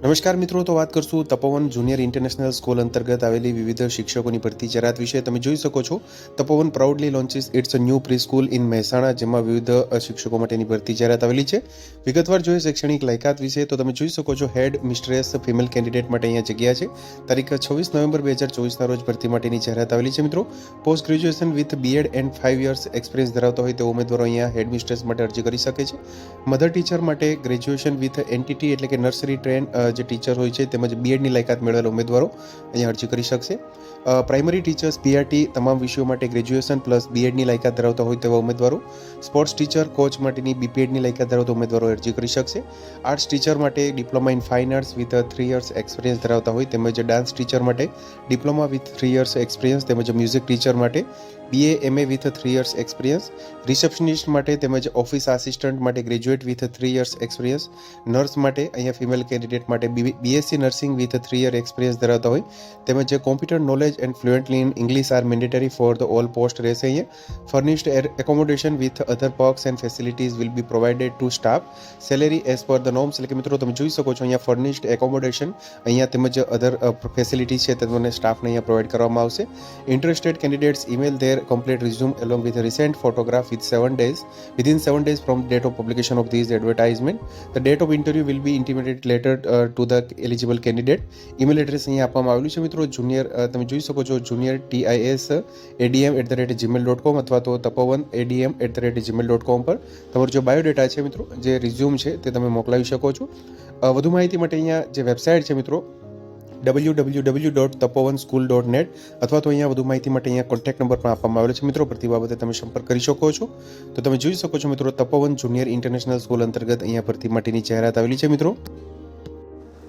નમસ્કાર મિત્રો, તો વાત કરશું તપોવન જુનિયર ઇન્ટરનેશનલ સ્કૂલ અંતર્ગત આવેલી વિવિધ શિક્ષકોની ભરતી જાહેરાત વિશે. તમે જોઈ શકો છો, Tapovan proudly launches it's a new pre school in Mehsana, જેમાં વિવિધ શિક્ષકો માટેની ભરતી જાહેરાત આવેલી છે. વિગતવાર જોઈએ શૈક્ષણિક લાયકાત વિશે, તો તમે જોઈ શકો છો, હેડ મિસ્ટ્રેસ ફિમેલ કેન્ડિડેટ માટે અહીંયા જગ્યા છે. તારીખ છવ્વીસ નવેમ્બર બે હજાર ચોવીસના રોજ ભરતી માટેની જાહેરાત આવેલી છે મિત્રો. Post graduation with BEd and five years experience ધરાવતા હોય તેવા ઉમેદવારો અહીંયા હેડ મિસ્ટ્રેસ માટે અરજી કરી શકે છે. મધર ટીચર માટે ગ્રેજ્યુએશન વિથ એનટીટી એટલે કે નર્સરી ટ્રેન જે ટીચર હોય છે, તેમજ બીએડની લાયકાત મેળવેલા ઉમેદવારો અહીંયા અરજી કરી શકશે. પ્રાઇમરી ટીચર્સ પીઆરટી તમામ વિષયો માટે ગ્રેજ્યુએશન પ્લસ બીએડની લાયકાત ધરાવતા હોય તેવા ઉમેદવારો સ્પોર્ટ્સ ટીચર કોચ માટેની બીપીએડની લાયકાત ધરાવતા ઉમેદવારો અરજી કરી શકશે. આર્ટ્સ ટીચર માટે diploma in fine arts with three years experience ધરાવતા હોય તેમજ ડાન્સ ટીચર માટે diploma with three years experience તેમજ મ્યુઝિક ટીચર માટે BA MA with three years experience receptionist માટે તેમજ ઓફિસ આસિસ્ટન્ટ માટે graduate with three years experience nurse માટે અહીંયા ફિમેલ કેન્ડિડેટ માટે BSc nursing with three year experience ધરાવતા હોય તેમજ computer knowledge and fluently in English are mandatory for the all post રહેશે અહીંયા. Furnished accommodation with other perks and facilities will be provided to staff salary as per the norms એટલે કે મિત્રો તમે જોઈ શકો છો અહીંયા ફર્નિશ્ડ એકોમોડેશન અહીંયા તેમજ અધર ફેસિલિટીઝ છે તમને સ્ટાફને અહીંયા પ્રોવાઇડ કરવામાં આવશે. Interested candidates email their complete resume along with recent photograph with seven days within seven days from date of publication of these advertisement the date of interview will be later uh, to the eligible candidate. Email address અહીંયા આપવામાં આવેલું છે મિત્રો. Junior તમે જોઈ શકો છો junior TIS ADM at the rate Gmail dot com અથવા તો Tapovan ADM at the rate Gmail dot com પર તમારો જે બાયોડેટા છે મિત્રો, જે રિઝ્યુમ છે તે તમે મોકલાવી શકો છો. વધુ માહિતી માટે અહીંયા જે વેબસાઇટ છે મિત્રો W W W dot Tapovan school dot net અથવા તો અહીંયા વધુ માહિતી માટે અહીંયા કોન્ટેક્ટ નંબર પણ આપવામાં આવેલો છે મિત્રો. પ્રતિ બાબતે તમે સંપર્ક કરી શકો છો. તો તમે જોઈ શકો છો મિત્રો, તપોવન જુનિયર ઇન્ટરનેશનલ સ્કૂલ અંતર્ગત અહીંયા ભરતી માટેની જાહેરાત આવેલી છે મિત્રો.